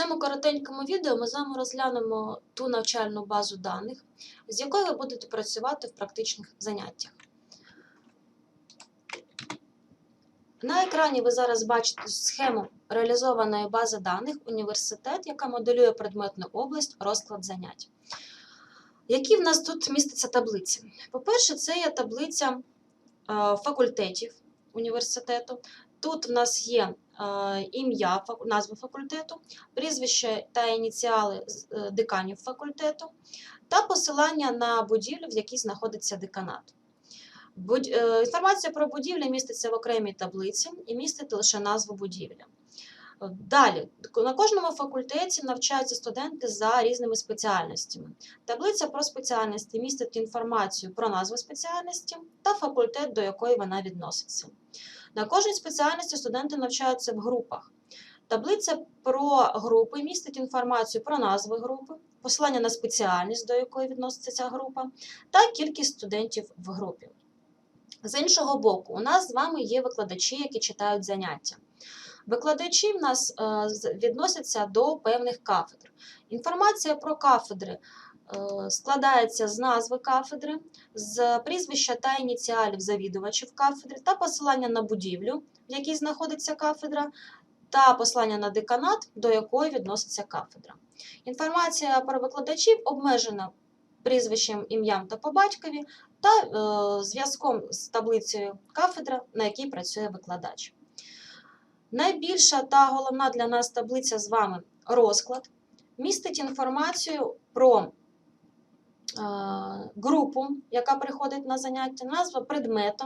цьому коротенькому відео ми з вами розглянемо ту навчальну базу даних, з якою ви будете працювати в практичних заняттях. На екрані ви зараз бачите схему реалізованої бази даних університет, яка моделює предметну область, розклад занять. Які в нас тут містяться таблиці? По-перше, це є таблиця е, факультетів університету. Тут в нас є е, ім'я, назва факультету, прізвище та ініціали е, деканів факультету та посилання на будівлю, в якій знаходиться деканат. Е, Інформація про будівлі міститься в окремій таблиці і містить лише назву будівлі. Далі, на кожному факультеті навчаються студенти за різними спеціальностями. Таблиця про спеціальності містить інформацію про назву спеціальності та факультет, до якої вона відноситься. На кожній спеціальності студенти навчаються в групах. Таблиця про групи містить інформацію про назви групи, посилання на спеціальність, до якої відноситься ця група, та кількість студентів в групі. З іншого боку, у нас з вами є викладачі, які читають заняття. Викладачі в нас е, відносяться до певних кафедр. Інформація про кафедри е, складається з назви кафедри, з прізвища та ініціалів завідувачів кафедри та посилання на будівлю, в якій знаходиться кафедра, та посилання на деканат, до якої відноситься кафедра. Інформація про викладачів обмежена прізвищем, ім'ям та по батькові та е, зв'язком з таблицею кафедра, на якій працює викладач. Найбільша та головна для нас таблиця з вами розклад містить інформацію про е, групу, яка приходить на заняття, назва предмету,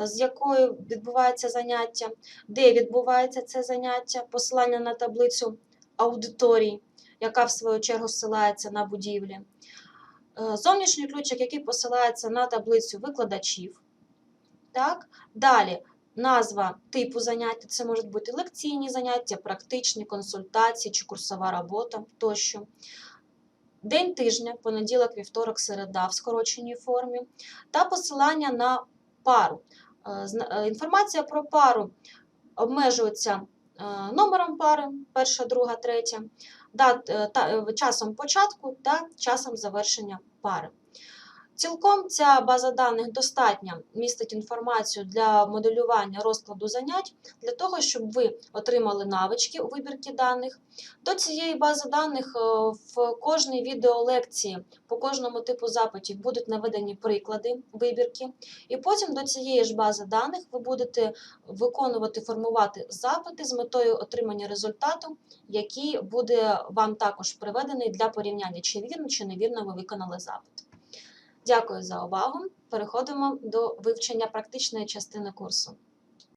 е, з якою відбувається заняття, де відбувається це заняття, посилання на таблицю аудиторії, яка в свою чергу ссилається на будівлі. Е, Зовнішній ключик, який посилається на таблицю викладачів. Так? Далі назва типу заняття, це можуть бути лекційні заняття, практичні консультації чи курсова робота тощо. День тижня, понеділок, вівторок, середа в скороченій формі, та посилання на пару. Е, е, Інформація про пару обмежується е, номером пари, перша, друга, третя, часом початку та часом завершення пари. Цілком ця база даних достатня містить інформацію для моделювання розкладу занять для того, щоб ви отримали навички у вибірці даних. До цієї бази даних е, в кожній відеолекції по кожному типу запитів будуть наведені приклади вибірки. І потім до цієї ж бази даних ви будете виконувати, формувати запити з метою отримання результату, який буде вам також приведений для порівняння, чи вірно, чи невірно ви виконали запит. Дякую за увагу. Переходимо до вивчення практичної частини курсу.